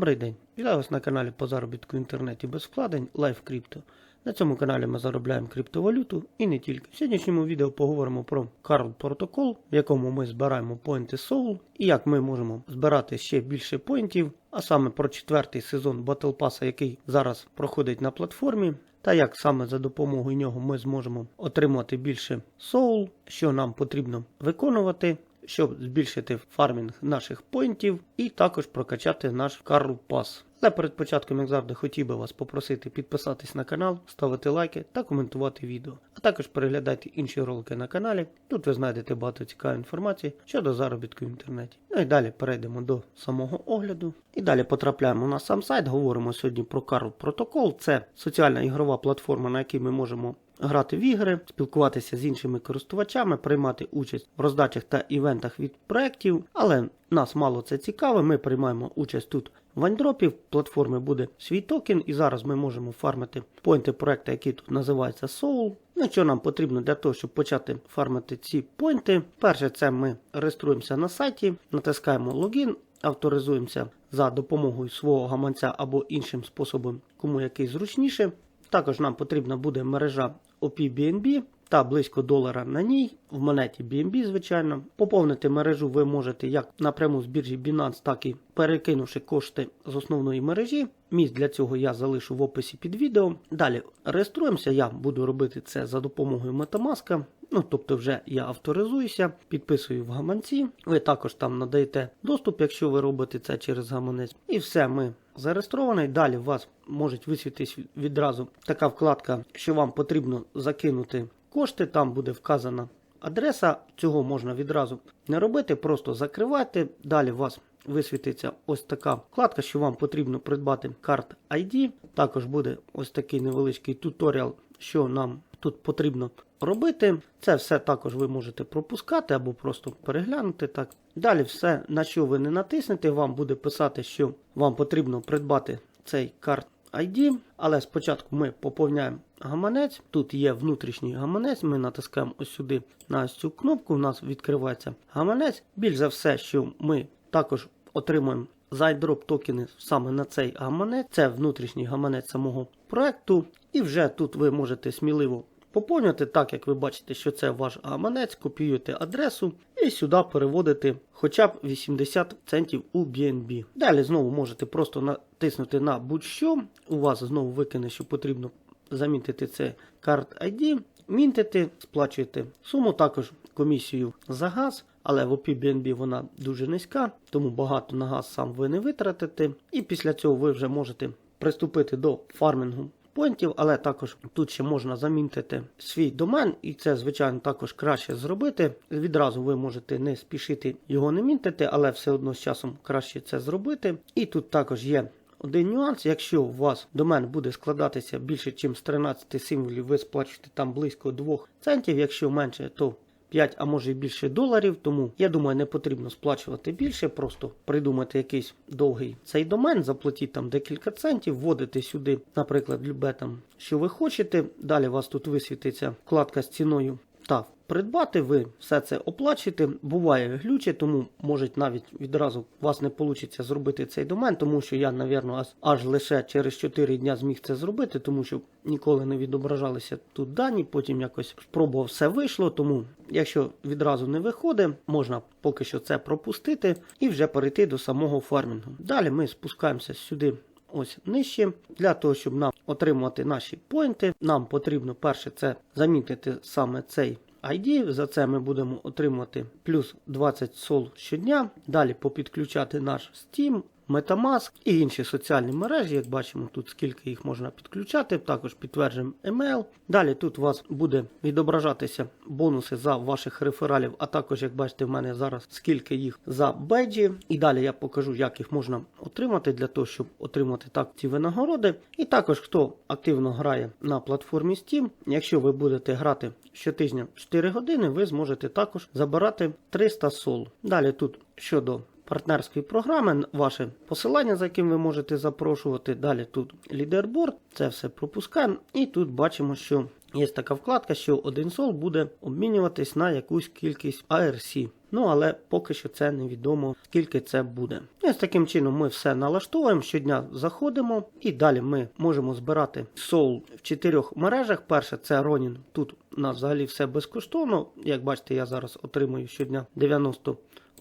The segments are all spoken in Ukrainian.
Добрий день! Вітаю вас на каналі по заробітку в інтернеті без вкладень Life Crypto. На цьому каналі ми заробляємо криптовалюту і не тільки. В сьогоднішньому відео поговоримо про Carl протокол, в якому ми збираємо поінти Soul і як ми можемо збирати ще більше поінтів, а саме про четвертий сезон Battle Pass, який зараз проходить на платформі. Та як саме за допомогою нього ми зможемо отримати більше Soul, що нам потрібно виконувати, щоб збільшити фармінг наших поінтів і також прокачати наш Карл Пас. Але перед початком, як завжди, хотів би вас попросити підписатись на канал, ставити лайки та коментувати відео. А також переглядайте інші ролики на каналі. Тут ви знайдете багато цікавої інформації щодо заробітку в інтернеті. Ну і далі перейдемо до самого огляду. І далі потрапляємо на сам сайт. Говоримо сьогодні про Карл Протокол. Це соціальна ігрова платформа, на якій ми можемо грати в ігри, спілкуватися з іншими користувачами, приймати участь в роздачах та івентах від проєктів, але нас мало це цікаво. Ми приймаємо участь тут в андропі. В платформі буде свій токен, і зараз ми можемо фармити поінти проекту, який тут називається Soul. Ну, що нам потрібно для того, щоб почати фармити ці поінти? Перше, це ми реєструємося на сайті, натискаємо логін, авторизуємося за допомогою свого гаманця або іншим способом, кому який зручніше. Також нам потрібна буде мережа OP-BNB та близько долара на ній, в монеті BNB, звичайно. Поповнити мережу ви можете як напряму з біржі Binance, так і перекинувши кошти з основної мережі. Місць для цього я залишу в описі під відео. Далі реєструємося, я буду робити це за допомогою Metamask. Ну, тобто, вже я авторизуюся, підписую в гаманці. Ви також там надаєте доступ, якщо ви робите це через гаманець. І все, ми зареєстрований. Далі у вас може висвітитись відразу така вкладка, що вам потрібно закинути кошти. Там буде вказана адреса. Цього можна відразу не робити, просто закривати. Далі у вас висвітиться ось така вкладка, що вам потрібно придбати карт ID. Також буде ось такий невеличкий туторіал, що нам тут потрібно робити. Це все також ви можете пропускати або просто переглянути. так. Далі все, на що ви не натиснете, вам буде писати, що вам потрібно придбати цей карт ID. Але спочатку ми поповняємо гаманець. Тут є внутрішній гаманець. Ми натискаємо ось сюди на ось цю кнопку. У нас відкривається гаманець. Більш за все, що ми також отримуємо зайдроп токени саме на цей гаманець. Це внутрішній гаманець самого проекту. І вже тут ви можете сміливо поповнювати, так як ви бачите, що це ваш гаманець, копіюєте адресу і сюди переводите хоча б 80 центів у BNB. Далі знову можете просто натиснути на будь-що. У вас знову викине, що потрібно замітити це карт ID. Мінтите, сплачуєте суму, також комісію за газ. Але в OP-BNB вона дуже низька, тому багато на газ сам ви не витратите. І після цього ви вже можете приступити до фармінгу поінтів, але також тут ще можна замінити свій домен, і це, звичайно, також краще зробити. Відразу ви можете не спішити його не мінтити, але все одно з часом краще це зробити. І тут також є. Один нюанс, якщо у вас домен буде складатися більше, ніж з 13 символів, ви сплачуєте там близько 2 центів, якщо менше, то 5, а може і більше доларів. Тому я думаю, не потрібно сплачувати більше, просто придумати якийсь довгий цей домен, заплатіть там декілька центів, вводите сюди, наприклад, любе там, що ви хочете. Далі у вас тут висвітиться вкладка з ціною та придбати, ви все це оплачуєте. Буває глюче, тому може навіть відразу у вас не вийде зробити цей домен, тому що я, навірно, аж, лише через 4 дня зміг це зробити, тому що ніколи не відображалися тут дані. Потім якось спробував все вийшло. Тому, якщо відразу не виходить, можна поки що це пропустити і вже перейти до самого фармінгу. Далі ми спускаємося сюди. Ось нижче. Для того, щоб нам отримати наші поінти, нам потрібно перше це замітити саме цей ID. За це ми будемо отримувати плюс 20 сол щодня. Далі попідключати наш Steam, Metamask і інші соціальні мережі. Як бачимо, тут скільки їх можна підключати, також підтверджуємо email. Далі тут у вас буде відображатися бонуси за ваших рефералів, а також, як бачите, в мене зараз скільки їх за беджі. І далі я покажу, як їх можна отримати для того, щоб отримати так ці винагороди. І також, хто активно грає на платформі Steam, якщо ви будете грати щотижня 4 години, ви зможете також забирати 300 сол. Далі тут щодо партнерської програми, ваше посилання, за яким ви можете запрошувати. Далі тут лідерборд, це все пропускаємо. І тут бачимо, що є така вкладка, що один сол буде обмінюватись на якусь кількість ARC. Ну, але поки що це невідомо, скільки це буде. І ось таким чином ми все налаштовуємо, щодня заходимо, і далі ми можемо збирати сол в чотирьох мережах. Перше це Ronin. Тут у нас взагалі все безкоштовно. Як бачите, я зараз отримую щодня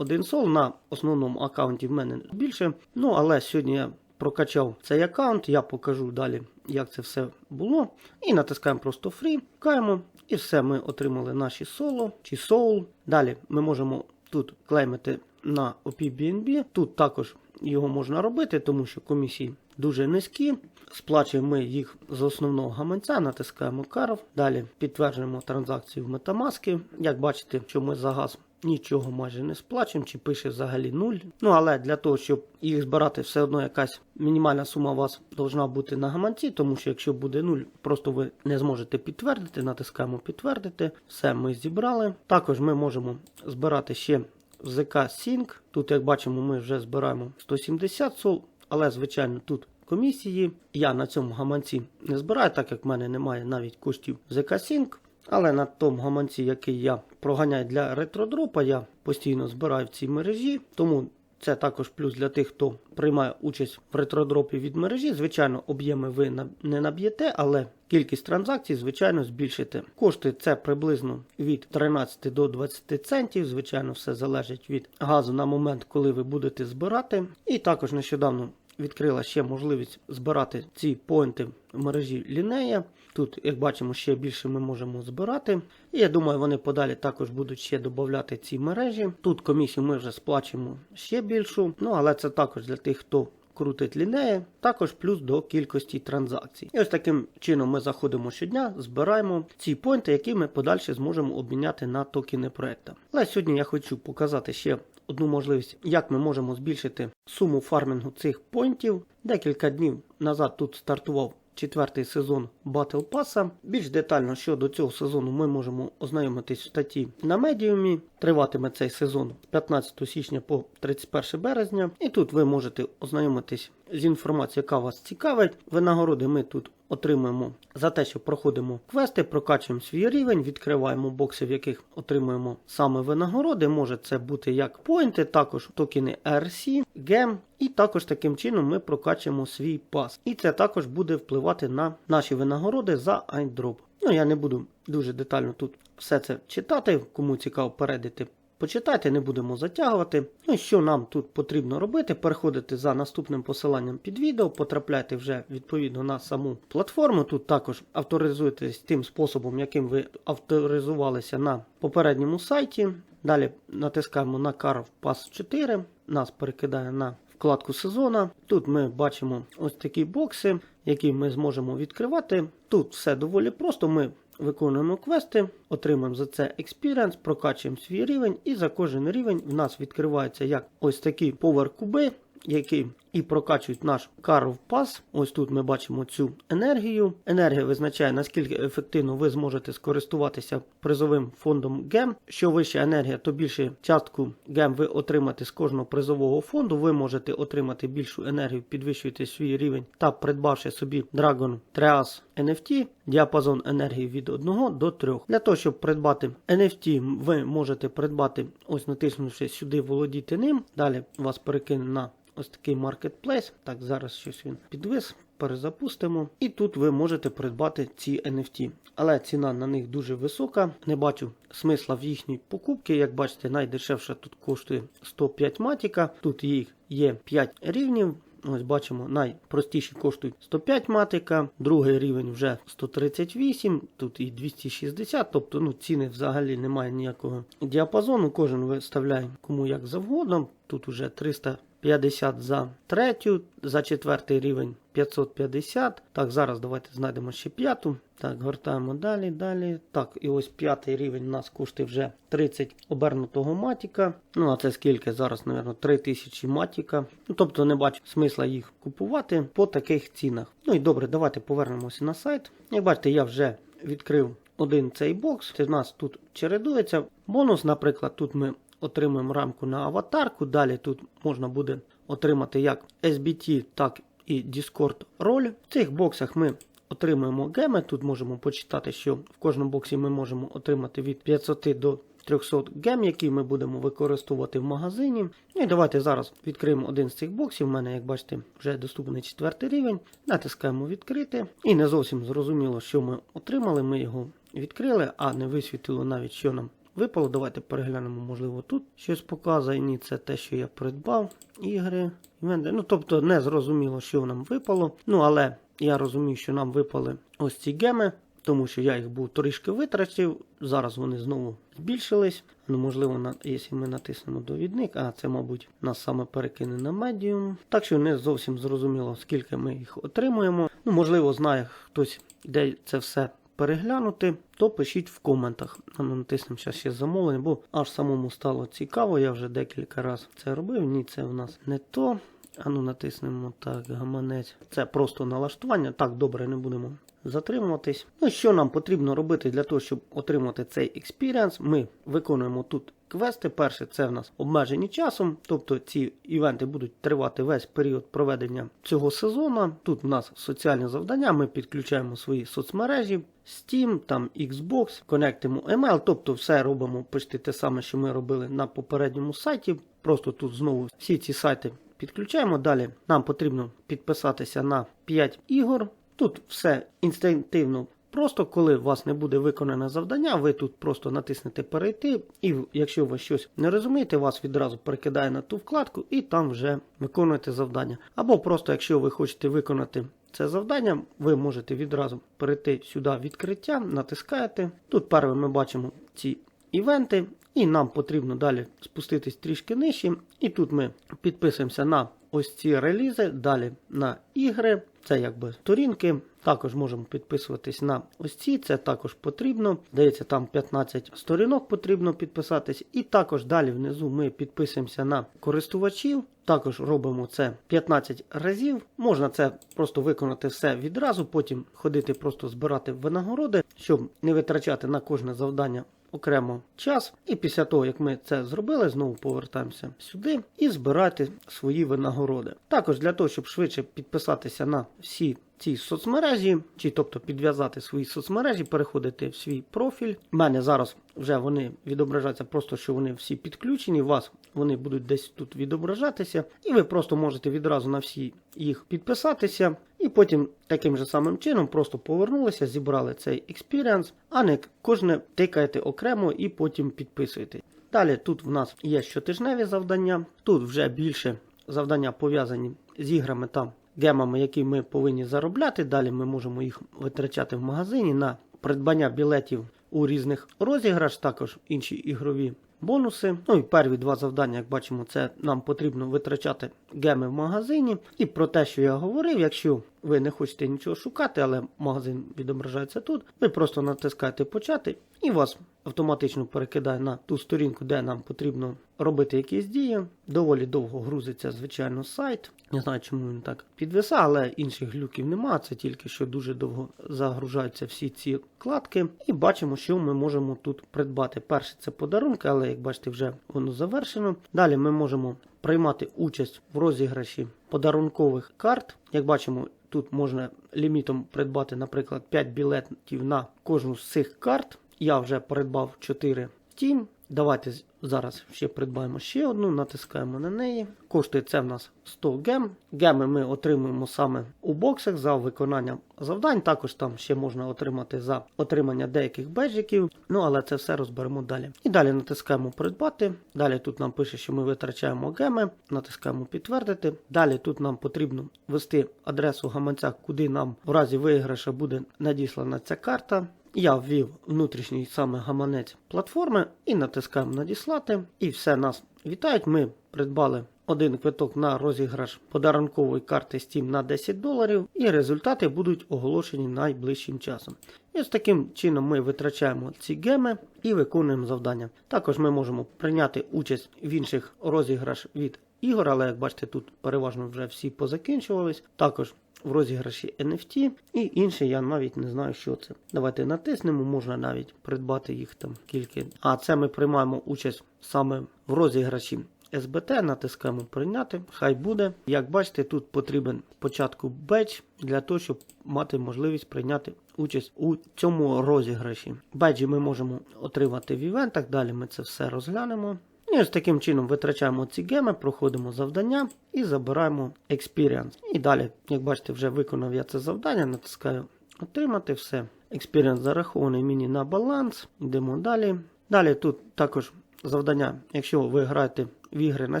91 сол. На основному аккаунті в мене більше. Ну, але сьогодні я прокачав цей аккаунт, я покажу далі, як це все було. І натискаємо просто Free, каємо, і все, ми отримали наші соло чи соул. Далі ми можемо тут клеймити на OPBNB. Тут також його можна робити, тому що комісії дуже низькі. Сплачуємо ми їх з основного гаманця, натискаємо Carve. Далі підтверджуємо транзакцію в Metamask. Як бачите, що ми за газ нічого майже не сплачуємо, чи пише взагалі нуль. Ну але для того, щоб їх збирати, все одно якась мінімальна сума у вас повинна бути на гаманці, тому що якщо буде нуль, просто ви не зможете підтвердити. Натискаємо підтвердити. Все ми зібрали. Також ми можемо збирати ще в ZK Sync. Тут, як бачимо, ми вже збираємо 170 сол, але звичайно тут. Комісії я на цьому гаманці не збираю, так як в мене немає навіть коштів ZK Sync. Але на тому гаманці, який я проганяю для ретродропа, я постійно збираю в цій мережі. Тому це також плюс для тих, хто приймає участь в ретродропі від мережі. Звичайно, об'єми ви не наб'єте, але кількість транзакцій, звичайно, збільшите. Кошти це приблизно від 13 до 20 центів. Звичайно, все залежить від газу на момент, коли ви будете збирати. І також нещодавно. Відкрила ще можливість збирати ці поінти в мережі лінея. Тут, як бачимо, ще більше ми можемо збирати. І я думаю, вони подалі також будуть ще додати ці мережі. Тут комісію ми вже сплачуємо ще більшу. Ну, але це також для тих, хто крутить лінеї, також плюс до кількості транзакцій. І ось таким чином ми заходимо щодня, збираємо ці поінти, які ми подальше зможемо обміняти на токени проекта. Але сьогодні я хочу показати ще. Одну можливість, як ми можемо збільшити суму фармінгу цих поінтів. Декілька днів назад тут стартував четвертий сезон Battle Pass. Більш детально щодо цього сезону ми можемо ознайомитись в статті на медіумі. Триватиме цей сезон з 15 січня по 31 березня. І тут ви можете ознайомитись з інформацією, яка вас цікавить. Винагороди ми тут отримуємо за те, що проходимо квести, прокачуємо свій рівень, відкриваємо бокси, в яких отримуємо саме винагороди. Може це бути як поінти, також токени RC, GEM. І також таким чином ми прокачуємо свій пас. І це також буде впливати на наші винагороди за айдроп. Ну я не буду дуже детально тут все це читати. Кому цікаво передати Почитайте, не будемо затягувати. Ну і що нам тут потрібно робити? Переходити за наступним посиланням під відео, потрапляйте вже відповідно на саму платформу. Тут також авторизуйтесь тим способом, яким ви авторизувалися на попередньому сайті. Далі натискаємо на Carv Pass 4, нас перекидає на вкладку сезона. Тут ми бачимо ось такі бокси, які ми зможемо відкривати. Тут все доволі просто. Ми Виконуємо квести, отримаємо за це експіріенс, прокачуємо свій рівень, і за кожен рівень в нас відкриваються як ось такі повер-куби, які і прокачують наш Carve Pass. Ось тут ми бачимо цю енергію. Енергія визначає, наскільки ефективно ви зможете скористуватися призовим фондом GEM. Що вища енергія, то більше частку GEM ви отримаєте з кожного призового фонду. Ви можете отримати більшу енергію, підвищуєте свій рівень та придбавши собі Dragon Trias NFT, діапазон енергії від 1 до 3. Для того, щоб придбати NFT, ви можете придбати, ось натиснувши сюди, володіти ним. Далі вас перекине на ось такий маркетплейс. Так, зараз щось він підвис, перезапустимо. І тут ви можете придбати ці NFT. Але ціна на них дуже висока. Не бачу смисла в їхній покупці. Як бачите, найдешевша тут коштує 105 матіка. Тут їх є 5 рівнів. Ось бачимо, найпростіші коштують 105 матика, другий рівень вже 138, тут і 260, тобто ну, ціни взагалі немає ніякого діапазону. Кожен виставляє кому як завгодно. Тут уже 300 50 за третю, за четвертий рівень 550. Так, зараз давайте знайдемо ще п'яту. Так, гортаємо далі, далі. Так, і ось п'ятий рівень у нас коштує вже 30 обернутого матіка. Ну, а це скільки? Зараз, мабуть, 3000 матіка. Ну, Тобто не бачу смисла їх купувати по таких цінах. Ну і добре, давайте повернемося на сайт. Як бачите, я вже відкрив один цей бокс. У нас тут чередується. Бонус, наприклад, тут ми отримуємо рамку на аватарку. Далі тут можна буде отримати як SBT, так і Discord роль. В цих боксах ми отримуємо геми. Тут можемо почитати, що в кожному боксі ми можемо отримати від 500 до 300 гем, які ми будемо використовувати в магазині. Ну і давайте зараз відкриємо один з цих боксів. У мене, як бачите, вже доступний четвертий рівень. Натискаємо відкрити. І не зовсім зрозуміло, що ми отримали. Ми його відкрили, а не висвітило навіть, що нам випало. Давайте переглянемо, можливо, тут щось показує. Це те, що я придбав. Ігри. Ну, тобто, не зрозуміло, що нам випало. Ну, але я розумію, що нам випали ось ці геми. Тому що я їх був трішки витратив. Зараз вони знову збільшились. Ну, можливо, на, якщо ми натиснемо довідник, а це, мабуть, нас саме перекине на медіум. Так що не зовсім зрозуміло, скільки ми їх отримуємо. Ну, можливо, знає хтось, де це все переглянути, то пишіть в коментах. Ми натиснемо ще замовлення, бо аж самому стало цікаво. Я вже декілька разів це робив. Ні, це в нас не то. Ану, натиснемо так, гаманець. Це просто налаштування. Так, добре, не будемо затримуватись. Ну, що нам потрібно робити для того, щоб отримати цей експіріанс? Ми виконуємо тут квести. Перше, це в нас обмежені часом, тобто ці івенти будуть тривати весь період проведення цього сезону. Тут в нас соціальні завдання. Ми підключаємо свої соцмережі. Steam, там Xbox, конектимо email, тобто все робимо почти те саме, що ми робили на попередньому сайті. Просто тут знову всі ці сайти підключаємо. Далі нам потрібно підписатися на 5 ігор. Тут все інстинктивно. Просто коли у вас не буде виконане завдання, ви тут просто натиснете перейти, і якщо ви щось не розумієте, вас відразу перекидає на ту вкладку, і там вже виконуєте завдання. Або просто, якщо ви хочете виконати це завдання, ви можете відразу перейти сюди відкриття, натискаєте. Тут перше ми бачимо ці івенти, і нам потрібно далі спуститись трішки нижче. І тут ми підписуємося на ось ці релізи, далі на ігри. Це якби сторінки. Також можемо підписуватись на ось ці, це також потрібно. Здається, там 15 сторінок потрібно підписатись. І також далі внизу ми підписуємося на користувачів. Також робимо це 15 разів. Можна це просто виконати все відразу, потім ходити просто збирати винагороди, щоб не витрачати на кожне завдання окремо час. І після того, як ми це зробили, знову повертаємося сюди і збирати свої винагороди. Також для того, щоб швидше підписатися на всі ці соцмережі, чи тобто підв'язати свої соцмережі, переходити в свій профіль. У мене зараз вже вони відображаються, просто що вони всі підключені. У вас вони будуть десь тут відображатися, і ви просто можете відразу на всі їх підписатися. І потім таким же самим чином просто повернулися, зібрали цей експіріанс, а не кожне тикаєте окремо і потім підписуєте. Далі тут в нас є щотижневі завдання, тут вже більше завдання пов'язані з іграми та гемами, які ми повинні заробляти. Далі ми можемо їх витрачати в магазині на придбання білетів у різних розіграш, також інші ігрові бонуси. Ну і перві два завдання, як бачимо, це нам потрібно витрачати геми в магазині. І про те, що я говорив, якщо ви не хочете нічого шукати, але магазин відображається тут, ви просто натискаєте почати і вас автоматично перекидає на ту сторінку, де нам потрібно робити якісь дії. Доволі довго грузиться, звичайно, сайт. Не знаю, чому він так підвисає, але інших глюків немає. Це тільки що дуже довго загружаються всі ці вкладки. І бачимо, що ми можемо тут придбати. Перше це подарунки, але як бачите, вже воно завершено. Далі ми можемо приймати участь в розіграші подарункових карт. Як бачимо, тут можна лімітом придбати, наприклад, 5 білетів на кожну з цих карт. Я вже придбав 4 Тім. Давайте зараз ще придбаємо ще одну, натискаємо на неї. Коштує це в нас 100 гем. Геми ми отримуємо саме у боксах за виконання завдань. Також там ще можна отримати за отримання деяких беджиків. Ну але це все розберемо далі. І далі натискаємо придбати. Далі тут нам пише, що ми витрачаємо геми. Натискаємо підтвердити. Далі тут нам потрібно ввести адресу гаманця, куди нам в разі виграша буде надіслана ця карта. Я ввів внутрішній саме гаманець платформи і натискаємо надіслати. І все нас вітають. Ми придбали один квиток на розіграш подарункової карти Steam на 10 доларів, і результати будуть оголошені найближчим часом. І з таким чином ми витрачаємо ці геми і виконуємо завдання. Також ми можемо прийняти участь в інших розіграш від ігор, але як бачите, тут переважно вже всі позакінчувались. Також в розіграші NFT і інше я навіть не знаю, що це. Давайте натиснемо, можна навіть придбати їх там кілька. А це ми приймаємо участь саме в розіграші SBT, натискаємо прийняти, хай буде. Як бачите, тут потрібен спочатку бедж для того, щоб мати можливість прийняти участь у цьому розіграші. Беджі ми можемо отримати в івентах, далі ми це все розглянемо. І ось таким чином витрачаємо ці геми, проходимо завдання і забираємо Experience. І далі, як бачите, вже виконав я це завдання, натискаю отримати все. Experience зарахований мені на баланс. Йдемо далі. Далі тут також завдання, якщо ви граєте в ігри на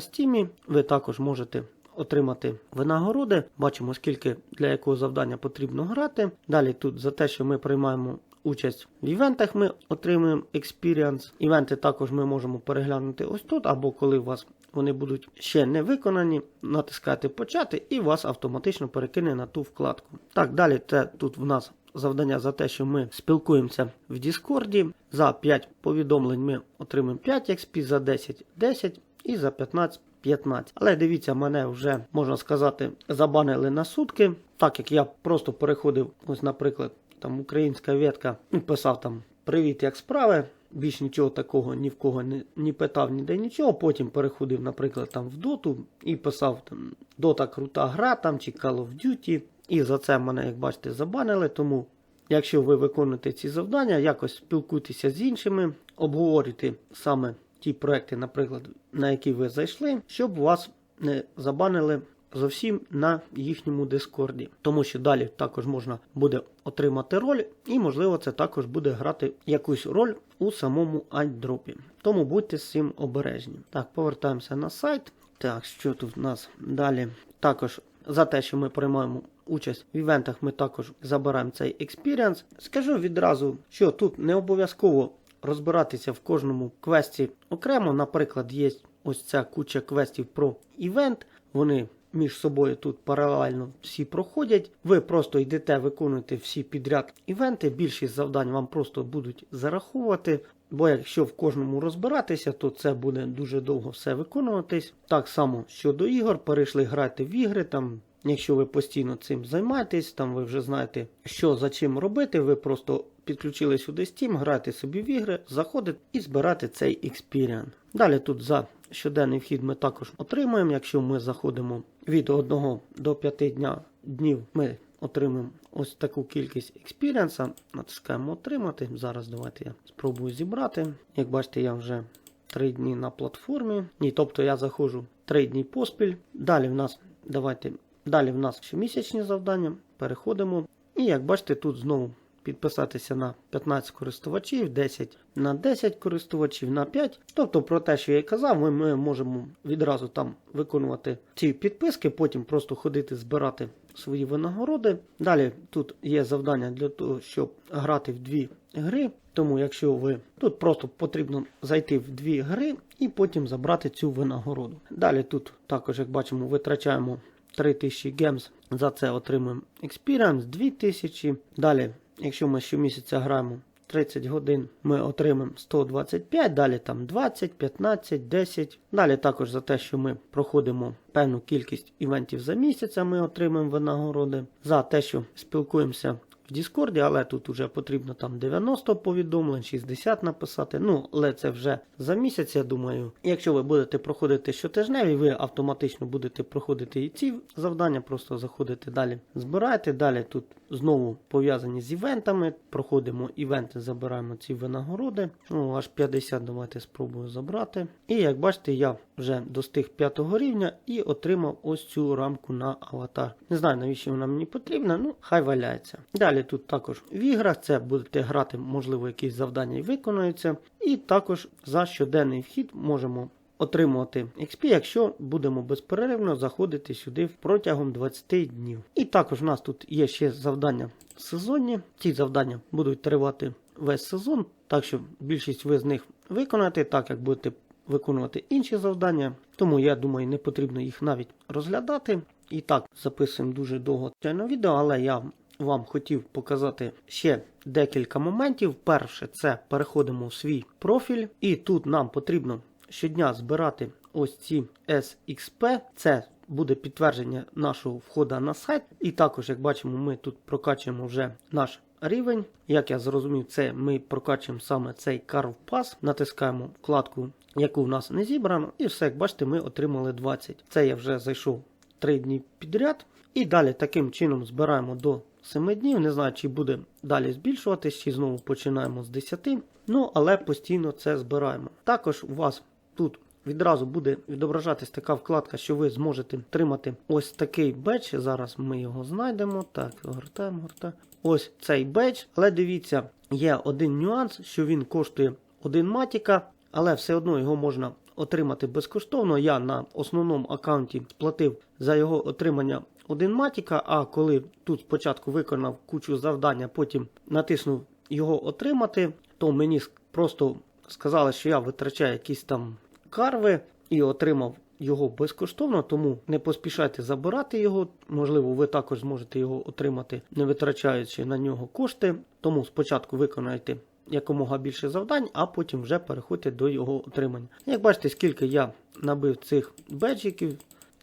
стімі, ви також можете отримати винагороди. Бачимо, скільки для якого завдання потрібно грати. Далі тут за те, що ми приймаємо участь в івентах, ми отримуємо experience. Івенти також ми можемо переглянути ось тут, або коли у вас вони будуть ще не виконані, натискаєте почати і вас автоматично перекине на ту вкладку. Так, далі це тут в нас завдання за те, що ми спілкуємося в Діскорді. За 5 повідомлень ми отримаємо 5 XP, за 10 10 і за 15 15. Але дивіться, мене вже можна сказати забанили на сутки, так як я просто переходив, ось, наприклад, там українська ветка, писав там Привіт, як справи. Більш нічого такого ні в кого не, не питав ніде нічого. Потім переходив, наприклад, там в доту і писав там Дота крута гра там чи Call of Duty. І за це мене, як бачите, забанили. Тому, якщо ви виконуєте ці завдання, якось спілкуйтеся з іншими, обговорюйте саме ті проекти, наприклад, на які ви зайшли, щоб вас не забанили зовсім на їхньому дискорді. Тому що далі також можна буде отримати роль, і можливо це також буде грати якусь роль у самому альтдропі. Тому будьте з цим обережні. Так, повертаємося на сайт. Так, що тут в нас далі? Також за те, що ми приймаємо участь в івентах, ми також забираємо цей експіріанс. Скажу відразу, що тут не обов'язково розбиратися в кожному квесті окремо. Наприклад, є ось ця куча квестів про івент. Вони між собою тут паралельно всі проходять. Ви просто йдете, виконуєте всі підряд івенти. Більшість завдань вам просто будуть зараховувати. Бо якщо в кожному розбиратися, то це буде дуже довго все виконуватись. Так само щодо ігор, перейшли грати в ігри там. Якщо ви постійно цим займаєтесь, там ви вже знаєте, що за чим робити, ви просто підключили сюди Steam, граєте собі в ігри, заходите і збирати цей Experience. Далі тут за щоденний вхід ми також отримуємо. Якщо ми заходимо від 1 до 5 дня, днів, ми отримуємо ось таку кількість експіріенса. Натискаємо отримати. Зараз давайте я спробую зібрати. Як бачите, я вже 3 дні на платформі. Ні, тобто я заходжу 3 дні поспіль. Далі в нас давайте. Далі в нас щомісячні завдання. Переходимо. І як бачите, тут знову підписатися на 15 користувачів, 10 на 10 користувачів, на 5. Тобто, про те, що я й казав, ми, ми можемо відразу там виконувати ці підписки, потім просто ходити збирати свої винагороди. Далі тут є завдання для того, щоб грати в дві гри. Тому, якщо ви тут просто потрібно зайти в дві гри і потім забрати цю винагороду. Далі тут також, як бачимо, витрачаємо 3000 гемс. За це отримуємо Experience 2000. Далі, якщо ми щомісяця граємо 30 годин, ми отримаємо 125, далі там 20, 15, 10. Далі також за те, що ми проходимо певну кількість івентів за місяць, ми отримаємо винагороди. За те, що спілкуємося в Діскорді, але тут вже потрібно там 90 повідомлень, 60 написати. Ну, але це вже за місяць, я думаю. Якщо ви будете проходити щотижневі, ви автоматично будете проходити і ці завдання, просто заходите далі, збираєте. Далі тут знову пов'язані з івентами. Проходимо івенти, забираємо ці винагороди. Ну, аж 50 давайте спробую забрати. І як бачите, я вже достиг 5 рівня і отримав ось цю рамку на аватар. Не знаю, навіщо вона мені потрібна, ну хай валяється. Далі тут також в іграх це будете грати, можливо, якісь завдання виконуються. І також за щоденний вхід можемо отримувати XP, якщо будемо безперервно заходити сюди протягом 20 днів. І також в нас тут є ще завдання сезонні. Ці завдання будуть тривати весь сезон, так що більшість ви з них виконаєте, так як будете виконувати інші завдання. Тому я думаю, не потрібно їх навіть розглядати. І так, записуємо дуже довго це відео, але я вам хотів показати ще декілька моментів. Перше, це переходимо в свій профіль, і тут нам потрібно щодня збирати ось ці SXP. Це буде підтвердження нашого входу на сайт. І також, як бачимо, ми тут прокачуємо вже наш рівень. Як я зрозумів, це ми прокачуємо саме цей Carve Pass, натискаємо вкладку, яку в нас не зібрано, і все, як бачите, ми отримали 20. Це я вже зайшов 3 дні підряд. І далі таким чином збираємо до 7 днів. Не знаю, чи буде далі збільшуватись, чи знову починаємо з 10. Ну, але постійно це збираємо. Також у вас тут відразу буде відображатись така вкладка, що ви зможете отримати ось такий бедж. Зараз ми його знайдемо. Так, гортаємо, гортаємо. Ось цей бедж. Але дивіться, є один нюанс, що він коштує 1 матіка, але все одно його можна отримати безкоштовно. Я на основному аккаунті сплатив за його отримання один матіка, а коли тут спочатку виконав кучу завдань, а потім натиснув його отримати, то мені просто сказали, що я витрачаю якісь там карви і отримав його безкоштовно, тому не поспішайте забирати його. Можливо, ви також зможете його отримати, не витрачаючи на нього кошти. Тому спочатку виконайте якомога більше завдань, а потім вже переходьте до його отримання. Як бачите, скільки я набив цих беджиків,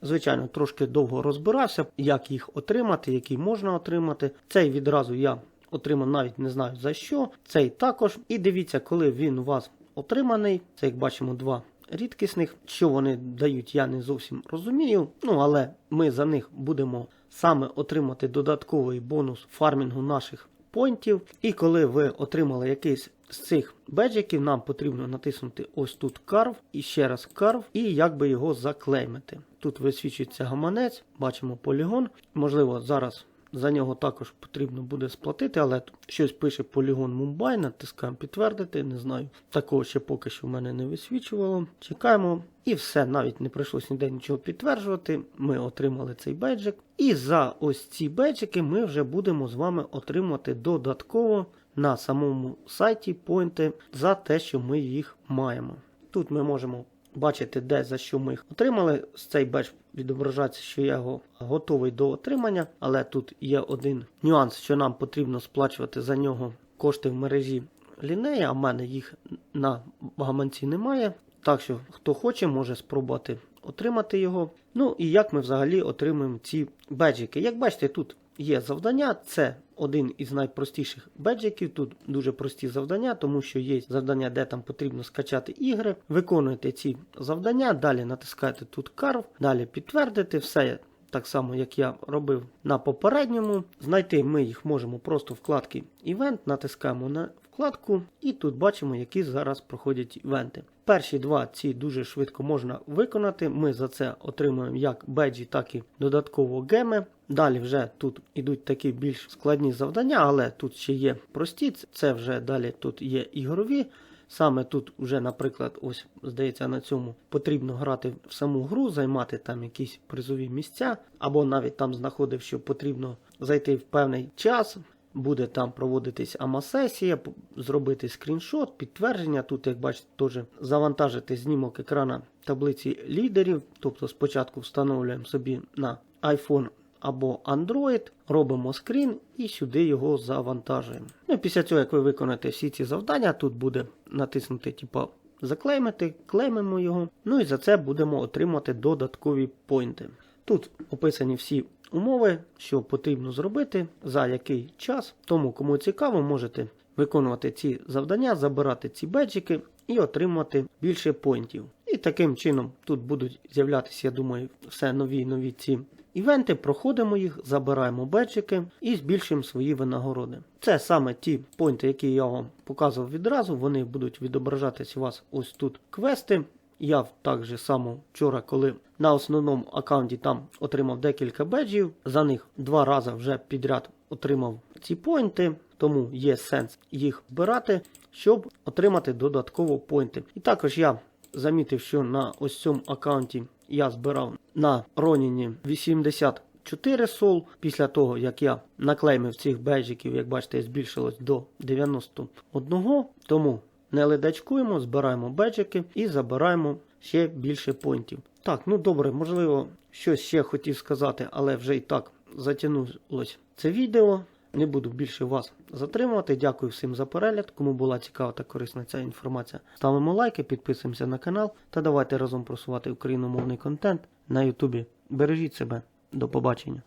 Звичайно, трошки довго розбирався, як їх отримати, які можна отримати. Цей відразу я отримав навіть не знаю за що. Цей також. І дивіться, коли він у вас отриманий, це як бачимо два рідкісних. Що вони дають, я не зовсім розумію. Ну але ми за них будемо саме отримати додатковий бонус фармінгу наших поінтів. І коли ви отримали якийсь з цих беджиків, нам потрібно натиснути ось тут карв і ще раз карв, і якби його заклеймити. Тут висвічується гаманець, бачимо полігон. Можливо, зараз за нього також потрібно буде сплатити, але щось пише полігон Мумбай, натискаємо підтвердити. Не знаю. Такого ще поки що в мене не висвічувало. Чекаємо. І все, навіть не прийшлось ніде нічого підтверджувати. Ми отримали цей бейджик. І за ось ці бейджики ми вже будемо з вами отримувати додатково на самому сайті поінти за те, що ми їх маємо. Тут ми можемо бачити, де за що ми їх отримали. З цей бедж відображається, що я його готовий до отримання, але тут є один нюанс, що нам потрібно сплачувати за нього кошти в мережі лінея, а в мене їх на гаманці немає. Так що, хто хоче, може спробувати отримати його. Ну і як ми взагалі отримуємо ці беджики. Як бачите, тут є завдання, це один із найпростіших беджиків. Тут дуже прості завдання, тому що є завдання, де там потрібно скачати ігри. Виконуєте ці завдання, далі натискаєте тут карв, далі підтвердити все. Так само, як я робив на попередньому. Знайти ми їх можемо просто вкладки Івент, натискаємо на вкладку, і тут бачимо, які зараз проходять івенти. Перші два ці дуже швидко можна виконати. Ми за це отримуємо як беджі, так і додатково геми. Далі вже тут ідуть такі більш складні завдання, але тут ще є прості. Це вже далі тут є ігрові. Саме тут вже, наприклад, ось здається, на цьому потрібно грати в саму гру, займати там якісь призові місця, або навіть там знаходив, що потрібно зайти в певний час. Буде там проводитись АМА-сесія, зробити скріншот, підтвердження. Тут, як бачите, теж завантажити знімок екрана таблиці лідерів. Тобто спочатку встановлюємо собі на iPhone або Android, робимо скрін і сюди його завантажуємо. Ну після цього, як ви виконаєте всі ці завдання, тут буде натиснути, типу, заклеймити, клеймимо його. Ну і за це будемо отримати додаткові поінти. Тут описані всі умови, що потрібно зробити, за який час. Тому, кому цікаво, можете виконувати ці завдання, забирати ці беджики і отримати більше поінтів. І таким чином тут будуть з'являтися, я думаю, все нові і нові ці івенти. Проходимо їх, забираємо беджики і збільшуємо свої винагороди. Це саме ті поінти, які я вам показував відразу. Вони будуть відображатись у вас ось тут квести. Я так же само вчора, коли на основному аккаунті там отримав декілька беджів, за них два рази вже підряд отримав ці поінти, тому є сенс їх збирати, щоб отримати додатково поінти. І також я замітив, що на ось цьому аккаунті я збирав на Роніні 84 сол. Після того, як я наклеймив цих беджиків, як бачите, збільшилось до 91. Тому не ледачкуємо, збираємо беджики і забираємо ще більше поінтів. Так, ну добре, можливо, щось ще хотів сказати, але вже і так затягнулось це відео. Не буду більше вас затримувати. Дякую всім за перегляд. Кому була цікава та корисна ця інформація, ставимо лайки, підписуємося на канал та давайте разом просувати україномовний контент на Ютубі. Бережіть себе. До побачення.